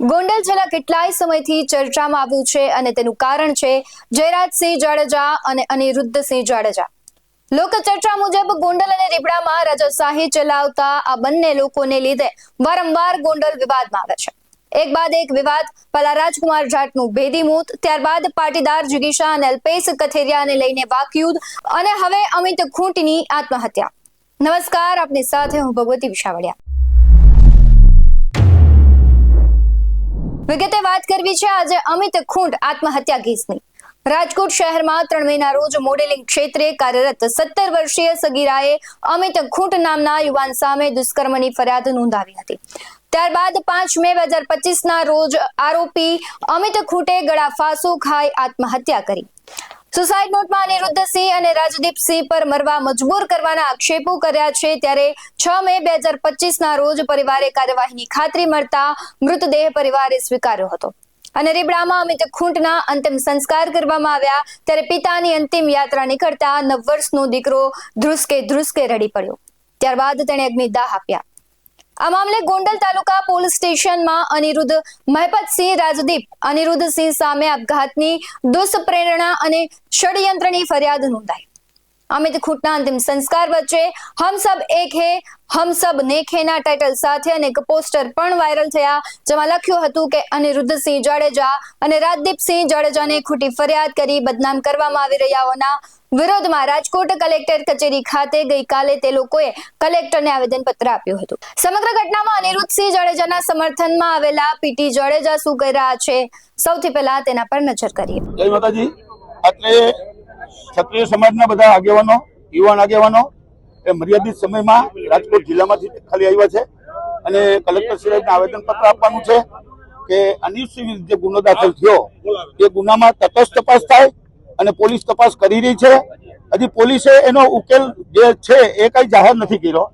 ગોંડલ છેલ્લા કેટલાય સમયથી ચર્ચામાં આવ્યું છે અને તેનું કારણ છે જયરાજસિંહ જાડેજા અને અનિરુદ્ધસિંહ જાડેજા. લોક ચર્ચા મુજબ ગોંડલ અને રીબડામાં રાજાશાહી ચલાવતા આ બંને લોકોને લીધે વારંવાર ગોંડલ વિવાદમાં આવે છે. એક બાદ એક વિવાદ પહેલા રાજકુમાર જાટનું ભેદી મોત ત્યારબાદ પાટીદાર જુગીશા અને અલ્પેશ કથેરિયાને લઈને વાકયુદ્ધ અને હવે અમિત ખૂંટની આત્મહત્યા. નમસ્કાર, આપની સાથે હું ભગવતી વિશાવડિયા. વિગતે વાત કરવી છે, આજે અમિત ખૂંટ આત્મહત્યા કેસની. રાજકોટ શહેરમાં ત્રણ મહિના રોજ મોડેલિંગ ક્ષેત્રે કાર્યરત સત્તર વર્ષીય સગીરાએ અમિત ખૂંટ નામના યુવાન સામે દુષ્કર્મની ફરિયાદ નોંધાવી હતી. ત્યારબાદ પાંચ મે બે હજાર પચીસના રોજ આરોપી અમિત ખૂંટે ગળા ફાંસો ખાઈ આત્મહત્યા કરી. સુસાઇડ નોટમાં અનિરુદ્ધસિંહ અને રાજદીપસિંહ પર મરવા મજબૂર કરવાના આક્ષેપો કર્યા છે. ત્યારે છ મે બે હજાર પચીસના રોજ પરિવારે કાર્યવાહીની ખાતરી મળતા મૃતદેહ પરિવારે સ્વીકાર્યો હતો. અને રીબડામાં અમિત ખૂંટના અંતિમ સંસ્કાર કરવામાં આવ્યા. ત્યારે પિતાની અંતિમ યાત્રા નીકળતા નવ વર્ષનો દીકરો ધ્રુસકે ધ્રુસકે રડી પડ્યો. ત્યારબાદ તેણે અગ્નિદાહ આપ્યા. આ મામલે ગોંડલ તાલુકા પોલીસ સ્ટેશનમાં અનિરુદ્ધ મહેપતસિંહ રાજદીપ, અનિરુદ્ધસિંહ સામે આપઘાતની દુષ્પ્રેરણા અને ષડયંત્રની ફરિયાદ નોંધાઈ. અમિત ખૂટના અંતિમ સંસ્કાર વચ્ચે હમ સબ એક હે, હમ સબ નેક હેના ટાઇટલ સાથે અનેક પોસ્ટર પણ વાયરલ થયા, જેમાં લખ્યું હતું કે અનિરુદ્ધસિંહ જાડેજા અને રાજદીપસિંહ જાડેજાને ખોટી ફરિયાદ કરી બદનામ કરવામાં આવી રહ્યાઓના વિરોધમાં રાજકોટ કલેક્ટર કચેરી ખાતે ગઈકાલે તે લોકોએ કલેક્ટરને આવેદનપત્ર આપ્યું હતું. સમગ્ર ઘટનામાં અનિરુદ્ધસિંહ જાડેજાના સમર્થનમાં આવેલા પીટી જાડેજા શું કરી રહ્યા છે? સૌથી પહેલા તેના પર નજર કરીએ. જય માતાજી. ક્ષત્રિય સમાજના બધા આગેવાનો, યુવાન આગેવાનો એ મર્યાદિત સમયમાં રાજકોટ જિલ્લામાંથી ખાલી આવ્યા છે અને કલેક્ટર સાહેબને આવેદનપત્ર આપવાનું છે કે અનિશ્ચિત જે ગુનો દાખલ થયો, એ ગુનામાં તટસ્થ તપાસ થાય અને પોલીસ તપાસ કરી રહી છે. હજી પોલીસે એનો ઉકેલ જે છે એ કઈ જાહેર નથી કર્યો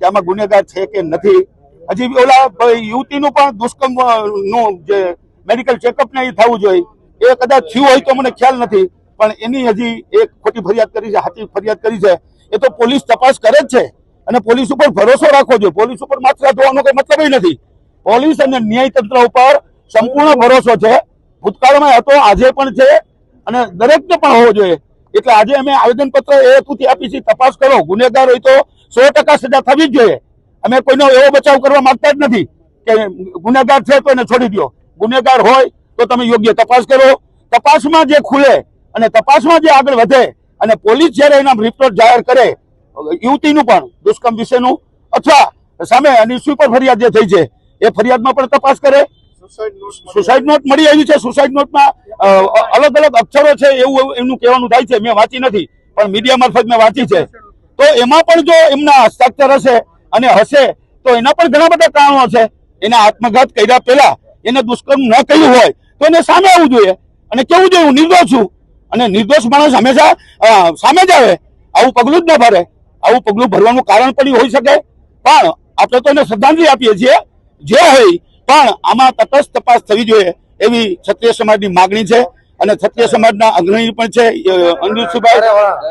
કે આમાં ગુનેગાર છે કે નથી. હજી ઓલા યુવતીનું પણ દુષ્કર્મનું જે મેડિકલ ચેકઅપ ને એ થવું જોઈએ. એ કદાચ થયું હોય તો મને ખ્યાલ નથી. પણ એની હજી એક ખોટી ફરિયાદ કરી છે, હાથી ફરિયાદ કરી છે. એ તો પોલીસ તપાસ કરે જ છે. અને પોલીસ ઉપર ભરોસો રાખવો જોઈએ. પોલીસ ઉપર માત્ર ધોવાનો કોઈ મતલબ નથી. પોલીસ અને ન્યાય તંત્ર ઉપર સંપૂર્ણ ભરોસો છે. ભૂતકાળમાં હતો, આજે પણ છે અને દરેકને પણ હોવો જોઈએ. એટલે આજે અમે આવેદનપત્ર એ હેતુથી આપી છે તપાસ કરો. ગુનેગાર હોય તો સો ટકા સજા થવી જ જોઈએ. અમે કોઈનો એવો બચાવ કરવા માંગતા જ નથી કે ગુનેગાર છે તો એને છોડી દો ગુનેગાર હોય તો તમે યોગ્ય તપાસ કરો. તપાસમાં જે ખુલે અને તપાસમાં જે આગળ વધે અને પોલીસ જ્યારે એના રિપોર્ટ જાહેર કરે યુવતીનું પણ દુષ્કર્મ વિશેનું અથવા સામે એની સુપર ફરિયાદ જે થઈ છે એ ફરિયાદમાં પણ તપાસ કરે. સુસાઇડ નોટ મળી આવી છે. સુસાઇડ નોટમાં અલગ અલગ અક્ષરો છે એવું એમનું કહેવાનું થાય છે. મેં વાંચી નથી પણ મીડિયા મારફત મેં વાંચી છે. તો એમાં પણ જો એમના હસ્તાક્ષર હશે અને હશે તો એના પણ ઘણા બધા કારણો છે. એના આત્મઘાત કર્યા પહેલા એને દુષ્કર્મ ન કર્યું હોય તો એને સામે આવવું જોઈએ. અને કેવું જોઈએ? હું નિર્દોષ છું. અને નિર્દોષ માણસ હંમેશા સામે જ આવે આવું પગલું જ ન ભરે. આવું પગલું ભરવાનું કારણ પણ હોઈ શકે. પણ આપણે તો એને શ્રદ્ધાંજલિ આપીએ છીએ. જે હોય પણ આમાં તટસ્થ તપાસ થવી જોઈએ એવી ક્ષત્રિય સમાજની માગણી છે. અને ક્ષત્રિય સમાજના અગ્રણી પણ છે અ, અનિરુદ્ધસિંહભાઈ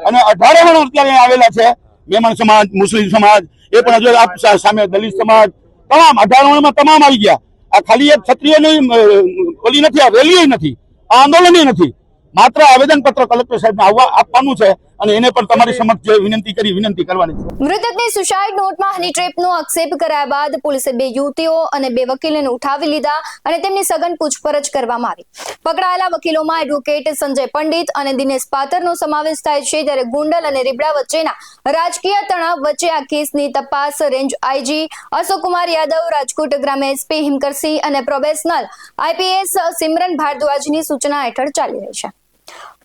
અને અઢારે પણ અત્યારે આવેલા છે. મેમણ સમાજ મુસ્લિમ સમાજ એ પણ હજુ આપ સામે દલિત સમાજ. તમામ અઢાર તમામ આવી ગયા. આ ખાલી એક ક્ષત્રિયની ઓલી નથી આ રેલી નથી. આ આંદોલન નથી. માત્ર આવેદન પત્ર કલેક્ટર સાહેબ આવવા આપવાનું છે અને એને પણ તમારી સમક્ષ જે વિનંતી કરી વિનંતી કરવાની છે. મૃતકની સુસાઇડ નોટમાં હની ટ્રેપનો આક્ષેપ કરાયા બાદ પોલીસે બે યુવતીઓ અને બે વકીલોને ઉઠાવી લીધા અને તેમની સઘન પૂછપરછ કરવામાં આવી. પકડાયેલા વકીલોમાં એડવોકેટ સંજય પંડિત અને દિનેશ પાતરનો સમાવેશ થાય છે ત્યારે ગુંડલ અને રીબડા વચ્ચેના રાજકીય તણાવ વચ્ચે આ કેસની તપાસ રેન્જ આઈજી અશોકકુમાર યાદવ રાજકોટ ગ્રામ્ય એસપી હિમકરસિંહ અને પ્રોબેશનલ આઈપીએસ સિમરન ભારદ્વાજની સૂચના હેઠળ ચાલી રહી છે.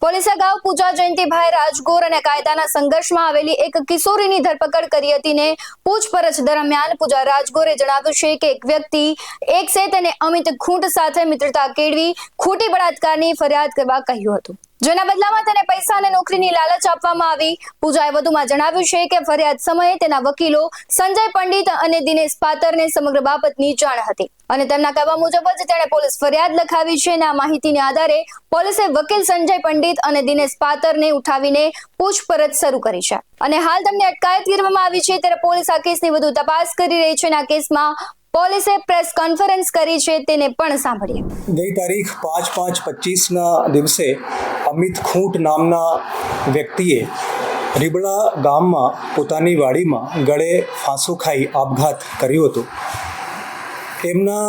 પોલીસે અગાઉ પૂજા જયંતિભાઈ રાજગોર અને કાયદાના સંઘર્ષમાં આવેલી એક કિશોરીની ધરપકડ કરી હતી ને પૂછપરછ દરમિયાન પૂજા રાજગોરે જણાવ્યું છે કે એક વ્યક્તિ એક સેત તેને અમિત ખૂંટ સાથે મિત્રતા કેળવી ખોટી બળાત્કારની ફરિયાદ કરવા કહ્યું હતું. જેના બદલામાં તેને પૈસા અને નોકરીની લાલચ આપવામાં આવી. પૂજાએ વધુમાં જણાવ્યું છે કે ફરિયાદ સમયે તેના વકીલો સંજય પંડિત અને દિનેશ પાતરને સમગ્ર બાબતની જાણ હતી. અને તેમના કહેવા મુજબ જ તેણે પોલીસ ફરિયાદ લખાવી છે અને આ માહિતીને આધારે પોલીસે વકીલ સંજય પંડિત અને દિનેશ પાતરને ઉઠાવીને પૂછપરછ શરૂ કરી છે. અને હાલ તેમને અટકાયત કરવામાં આવી છે. ત્યારે પોલીસ આ કેસની વધુ તપાસ કરી રહી છે અને આ કેસમાં પોલીસે પ્રેસ કોન્ફરન્સ કરી છે તેને પણ સાંભળીએ. ગઈ તારીખ પાંચ પાંચ પચીસના દિવસે અમિત ખૂંટ નામના વ્યક્તિએ રીબડા ગામમાં પોતાની વાડીમાં ગળે ફાંસો ખાઈ આપઘાત કર્યો હતો. એમના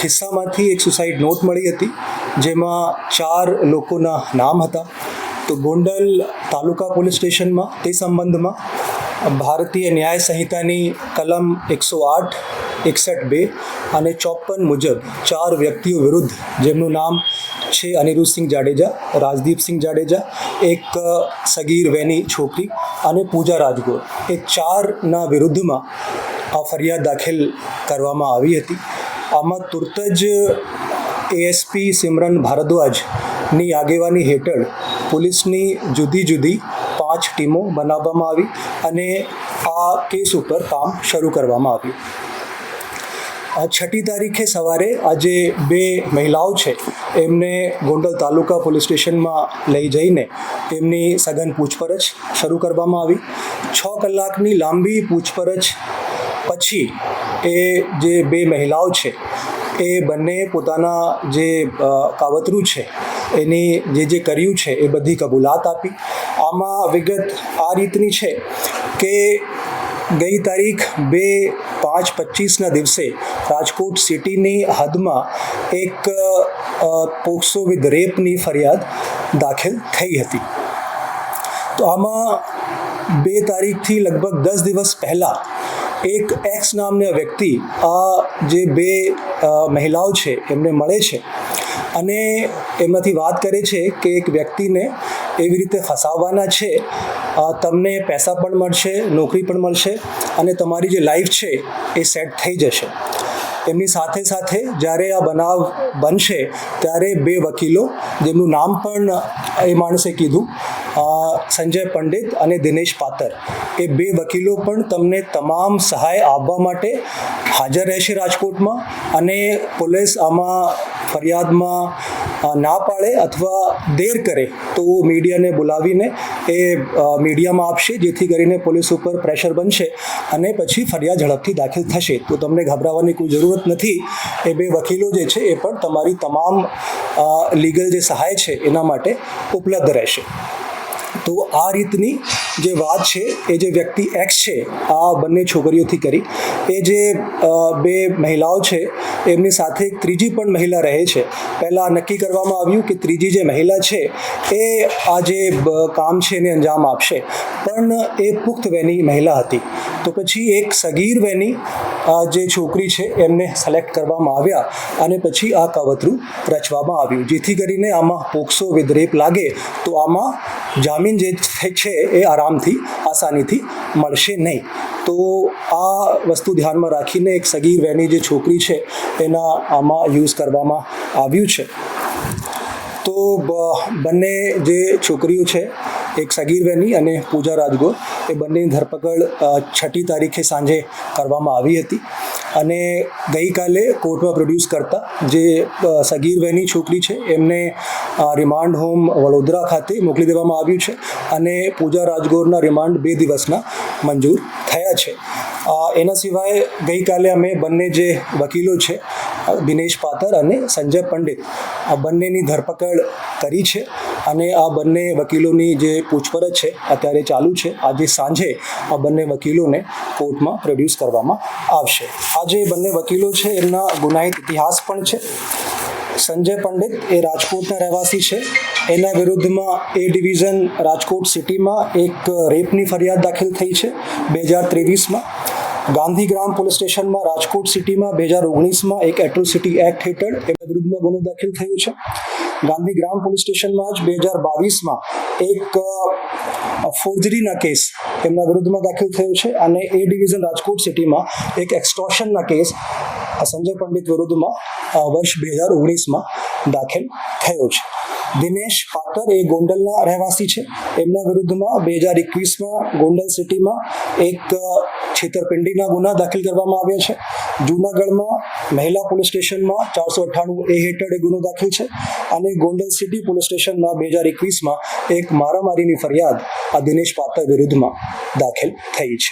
ખિસ્સામાંથી એક સુસાઇડ નોટ મળી હતી, જેમાં ચાર લોકોના નામ હતા. તો ગોંડલ તાલુકા પોલીસ સ્ટેશનમાં તે સંબંધમાં ભારતીય ન્યાય સંહિતાની કલમ એકસો આઠ એકસઠ બે અને ચોપન મુજબ ચાર વ્યક્તિઓ વિરુદ્ધ, જેમનું નામ છે અનિરુદ્ધસિંહ જાડેજા, રાજદીપસિંહ જાડેજા, એક સગીર વેની છોકરી અને પૂજા રાજગોર. એ ચારના વિરુદ્ધમાં આ ફરિયાદ દાખલ કરવામાં આવી હતી. આમાં તુરત જ એએસપી સિમરન ભારદ્વાજની આગેવાની હેઠળ પોલીસની જુદી જુદી પાંચ ટીમો બનાવવામાં આવી અને આ કેસ ઉપર કામ શરૂ કરવામાં આવ્યું. છઠ્ઠી તારીખે સવારે આજે બે મહિલાઓ છે, એમને ગોંડલ તાલુકા પોલીસ સ્ટેશનમાં લઈ જઈને એમની સઘન પૂછપરછ શરૂ કરવામાં આવી. છ કલાકની લાંબી પૂછપરછ પછી એ જે બે મહિલાઓ છે, એ બંને પોતાના જે કાવતરું છે, એની જે જે કર્યું છે, એ બધી કબૂલાત આપી. આમાં વિગત આ રીતની છે કે ગઈ તારીખ બે પાંચ પચીસના દિવસે રાજકોટ સિટીની હદમાં એક પોક્સો વિથ રેપની ફરિયાદ દાખલ થઈ હતી. તો આમાં બે તારીખથી લગભગ દસ દિવસ પહેલાં એક એક્સ નામના વ્યક્તિ આ જે બે મહિલાઓ છે, એમને મળે છે અને એમનાથી વાત કરે છે કે એક વ્યક્તિને એવી રીતે ફસાવવાના છે તમને પૈસા પણ મળશે, નોકરી પણ મળશે અને તમારી જે લાઈફ છે એ સેટ થઈ જશે. એમની સાથે સાથે જ્યારે આ બનાવ બનશે ત્યારે બે વકીલો, જેમનું નામ પણ એ માણસે કીધું સંજય પંડિત અને દિનેશ પાતર, એ બે વકીલો પણ તમને તમામ સહાય આપવા માટે હાજર રહેશે રાજકોટમાં અને પોલીસ આમાં ફરિયાદમાં ના પાડે અથવા દેર કરે, તો મીડિયાને બોલાવીને એ મીડિયામાં આપશે, જેથી કરીને પોલીસ ઉપર પ્રેશર બનશે અને પછી ફરિયાદ ઝડપથી દાખલ થશે. તો તમને ગભરાવાની કોઈ જરૂરત નથી. એ બે વકીલો જે છે, એ પણ તમારી તમામ લીગલ જે સહાય છે, એના માટે ઉપલબ્ધ રહેશે. તો આ રીતની જે વાત છે, એ જે વ્યક્તિ એક્સ છે, આ બંને છોકરીઓથી કરી. એ જે બે મહિલાઓ છે, એમની સાથે એક ત્રીજી પણ મહિલા રહે છે. પહેલાં નક્કી કરવામાં આવ્યું કે ત્રીજી જે મહિલા છે, એ આ જે કામ છે, એને અંજામ આપશે. પણ એ પુખ્ત વહેની મહિલા હતી. તો પછી એક સગીર વયની આ જે છોકરી છે, એમને સિલેક્ટ કરવામાં આવ્યા અને પછી આ કાવતરું રચવામાં આવ્યું. જેથી કરીને આમાં પોક્સો વિદ્રેપ રેપ લાગે, તો આમાં જામીન જે છે, એ આરામથી, આસાનીથી મળશે નહીં. તો આ વસ્તુ ધ્યાનમાં રાખીને એક સગીર વહેની જે છોકરી છે, એના આમાં યુઝ કરવામાં આવ્યું છે. તો બંને જે છોકરીઓ છે, એક સગીર વેની અને પૂજા રાજગોર એ બંનેની ધરપકડ છઠ્ઠી તારીખે સાંજે કરવામાં આવી હતી. અને ગઈકાલે કોર્ટમાં પ્રોડ્યુસ કરતા જે સગીર વહેની છોકરી છે, એમને રિમાન્ડ હોમ વડોદરા ખાતે મોકલી દેવામાં આવ્યું છે અને પૂજા રાજગોરના રિમાન્ડ બે દિવસના મંજૂર થયા છે. એના સિવાય ગઈકાલે અમે બંને જે વકીલો છે દિનેશ પાતર અને સંજય પંડિત આ બંનેની ધરપકડ કરી છે. અને આ બંને વકીલોની જે પૂછપરછ છે, અત્યારે ચાલુ છે. આજે સાંજે આ બંને વકીલોને કોર્ટમાં પ્રોડ્યુસ કરવામાં આવશે. આ જે બંને વકીલો છે, એમના ગુનાહિત ઇતિહાસ પણ છે. સંજય પંડિત એ રાજકોટના રહેવાસી છે. એના વિરુદ્ધમાં એ ડિવિઝન રાજકોટ સિટીમાં એક રેપની ફરિયાદ દાખલ થઈ છે બે હજાર ત્રેવીસમાં. ગાંધીગ્રામ પોલીસ સ્ટેશનમાં રાજકોટ સિટીમાં બે હજાર ઓગણીસમાં એક એટ્રોસિટી એક્ટ હેઠળ એના વિરુદ્ધમાં ગુનો દાખલ થયો છે. ગાંધીગ્રામ પોલીસ સ્ટેશનમાં જ બે હજાર બાવીસમાં એક ફોર્જરીના કેસ એમના વિરુદ્ધમાં દાખલ થયો છે અને એ ડિવિઝન રાજકોટ સિટીમાં એક એક્સટોર્શનના કેસ સંજય પંડિત વિરુદ્ધમાં વર્ષ બે હજાર ઓગણીસમાં દાખલ થયો છે. દિનેશ પાટર એ ગોંડલના રહેવાસી છે. એમના વિરુદ્ધમાં બે હજાર એકવીસમાં ગોંડલ સિટીમાં એક છેતરપિંડીના ગુના દાખલ કરવામાં આવ્યા છે. જૂનાગઢમાં મહિલા પોલીસ સ્ટેશનમાં ચારસો અઠ્ઠાણું એ હેઠળ એ ગુનો દાખલ છે અને ગોંડલ સિટી પોલીસ સ્ટેશનમાં બે હજાર એકવીસમાં એક મારામારીની ફરિયાદ આ દિનેશ પાટર વિરુદ્ધમાં દાખલ થઈ છે.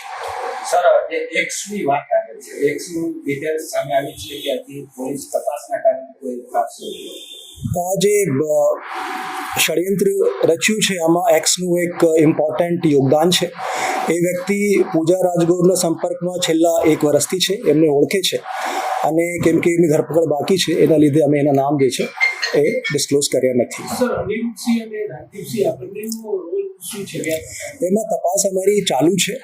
સર એક્સની વાત છે, એક્સની ડિટેલ્સ સામે આવી છે કે પોલીસ તપાસના કારણે કોઈ ખાસ આ જે ષડયંત્ર રચ્યું છે આમાં એક્સનું એક ઇમ્પોર્ટન્ટ યોગદાન છે. એ વ્યક્તિ પૂજા રાજગોરના સંપર્કમાં છેલ્લા એક વર્ષથી છે એમને ઓળખે છે અને કેમ કે એમની ધરપકડ બાકી છે એના લીધે અમે એના નામ જે છે એ ડિસ્ક્લોઝ કર્યા નથી? એમાં તપાસ અમારી ચાલુ છે.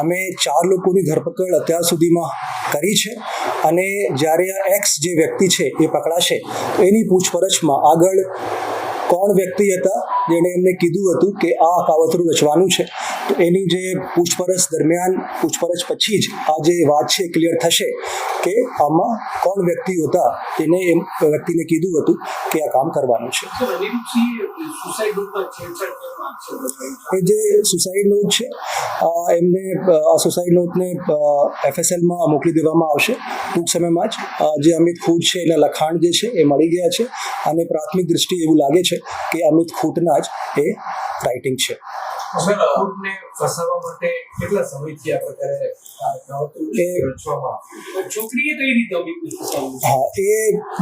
અમે ચાર લોકોની ધરપકડ અત્યાર સુધીમાં કરી છે અને જ્યારે આ એક્સ જે વ્યક્તિ છે એ પકડાશે, એની પૂછપરછમાં આગળ કોણ વ્યક્તિ હતા, જેણે એમને કીધું હતું કે આ કાવતરું રચવાનું છે. તો એની જે પૂછપરછ દરમિયાન પૂછપરછ પછી જ આ જે વાત છે ક્લિયર થશે કે આમાં કોણ વ્યક્તિ હતા તેને એમ વ્યક્તિને કીધું હતું કે આ કામ કરવાનું છે. એ જે સુસાઇડ નોટ છે એમને આ સુસાઇડ નોટને એફએસએલમાં મોકલી દેવામાં આવશે. ટૂંક સમયમાં જ જે અમિત ખૂટ છે એના લખાણ જે છે એ મળી ગયા છે અને પ્રાથમિક દ્રષ્ટિએ એવું લાગે છે કે અમિત ખૂટના જ એ રાઇટિંગ છે. સર ખુદને ફસાવવા માટે કેટલા સમયથી આ પ્રકારે એ- છોકરીએ કઈ રીતે હા એ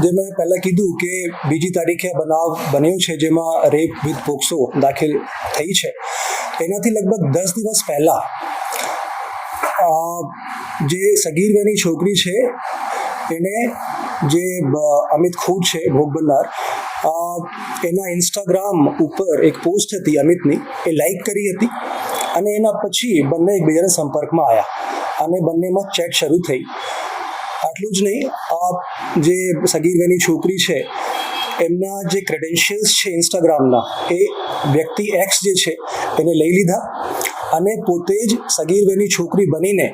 જે મેં પહેલાં કીધું કે બીજી તારીખે બનાવ બન્યો છે જેમાં રેપ વિથ પોક્સો દાખલ થઈ છે. એનાથી લગભગ દસ દિવસ પહેલાં જે સગીરભાઈની છોકરી છે એને જે અમિત ખુદ છે ભોગ બનનાર એના ઇન્સ્ટાગ્રામ ઉપર એક પોસ્ટ હતી અમિતની. એ લાઈક કરી હતી અને એના પછી બંને એકબીજાના સંપર્કમાં આવ્યા અને બંનેમાં ચેટ શરૂ થઈ. આટલું જ નહીં આ જે સગીરવેની છોકરી છે, એમના જે ક્રેડેન્શિયલ્સ છે ઇન્સ્ટાગ્રામના એ વ્યક્તિ એક્સ જે છે, એને લઈ લીધા. અને પોતે જ સગીરવેની છોકરી બનીને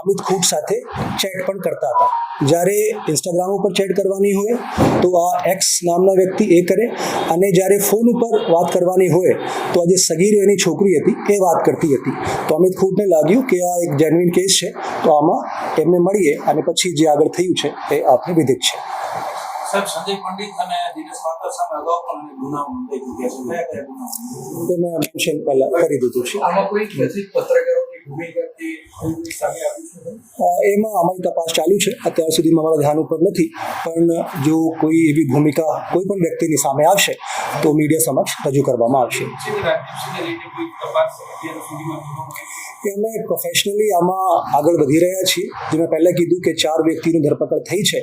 અમિત ખૂબ સાથે ચેટ પણ કરતા હતા. જ્યારે ઇન્સ્ટાગ્રામ ઉપર ચેટ કરવાની હોય, તો આ એક્સ નામના વ્યક્તિ એ કરે અને જ્યારે ફોન ઉપર વાત કરવાની હોય, તો આ જે સગીરવેની છોકરી હતી, એ વાત કરતી હતી. તો અમિત ખૂટને લાગ્યું કે આ એક જેન્યુઇન કેસ છે, તો આમાં એમને મળીએ અને પછી જે આગળ થયું છે, એ આપને વિધિક છે. સાહેબ સંજય પંડિત અને દિનેશ માતા સામે અગાઉ પણ ગુનાઓ નોંધાઈ ચૂક્યા છે. કયા કયા ગુનાઓ? એ મેં મેન્શન પહેલાં કરી દીધું છે. આમાં કોઈ નૈતિક પત્રકારોની ભૂમિકાથી સામે આવ્યું છે? એમાં અમારી તપાસ ચાલુ છે. અત્યાર સુધીમાં અમારા ધ્યાન ઉપર નથી. પણ જો કોઈ એવી ભૂમિકા કોઈ પણ વ્યક્તિની સામે આવશે તો મીડિયા સમક્ષ રજૂ કરવામાં આવશે. કે અમે પ્રોફેશનલી આમાં આગળ વધી રહ્યા છીએ. જે મેં પહેલાં કીધું કે ચાર વ્યક્તિની ધરપકડ થઈ છે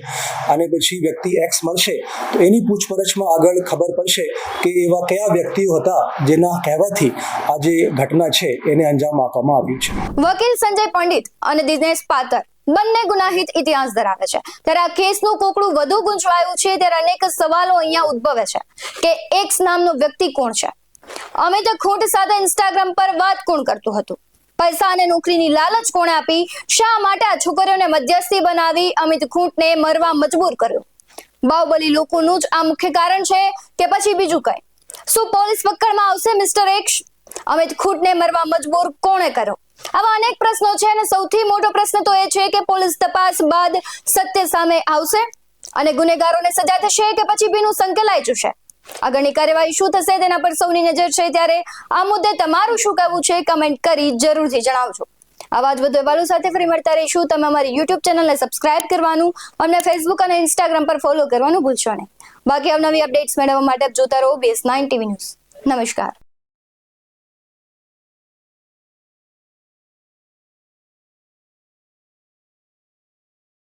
અને પછી વ્યક્તિ એક્સ મળશે, તો એની પૂછપરછમાં આગળ ખબર પડશે કે એવા કયા વ્યક્તિઓ હતા જેના કહેવાથી આ જે ઘટના છે એને અંજામ આપવામાં આવ્યું છે. વકીલ સંજય પંડિત અને દિનેશ પાતર બંને ગુનાહિત ઇતિહાસ ધરાવે છે. ત્યારે આ કેસનું કોકડું વધુ ગુંચવાયું છે, ત્યારે અનેક સવાલો અહીંયા ઉદ્ભવે છે કે એક્સ નામનો વ્યક્તિ કોણ છે? અમિત ખોટ સાથે ઇન્સ્ટાગ્રામ પર વાત કોણ કરતું હતું? પૈસા અને નોકરીની લાલચ કોણે આપી? શા માટે આ છોકરીઓને મધ્યસ્થી બનાવી? અમિત ખૂંટને મરવા મજબૂર કર્યો. બાહુબલી લોકોનું જ આ મુખ્ય કારણ છે કે પછી બીજું કઈ? શું પોલીસ પકડમાં આવશે, મિસ્ટર એક્સ? અમિત ખૂટને મરવા મજબૂર કોણે કર્યો? આવા અનેક પ્રશ્નો છે અને સૌથી મોટો પ્રશ્ન તો એ છે કે પોલીસ તપાસ બાદ સત્ય સામે આવશે? અને ગુનેગારોને સજા થશે કે પછી ભીનું સંકેલાઈ જશે? આગળની કાર્યવાહી શું થશે તેના પર સૌની નજર છે ત્યારે આ મુદ્દે તમારું શું કહેવું છે કમેન્ટ કરી જરૂરથી જણાવજો. આવા જ વધુ અહેવાલો સાથે ફરી મળતા રહીશું. તમે અમારી યુટ્યુબ ચેનલને સબસ્ક્રાઇબ કરવાનું, અમને ફેસબુક અને ઇન્સ્ટાગ્રામ પર ફોલો કરવાનું ભૂલશો નહીં. બાકી અવનવી અપડેટ્સ મેળવવા માટે જોતા રહો બેસ નાઇન ટીવી ન્યૂઝ નમસ્કાર.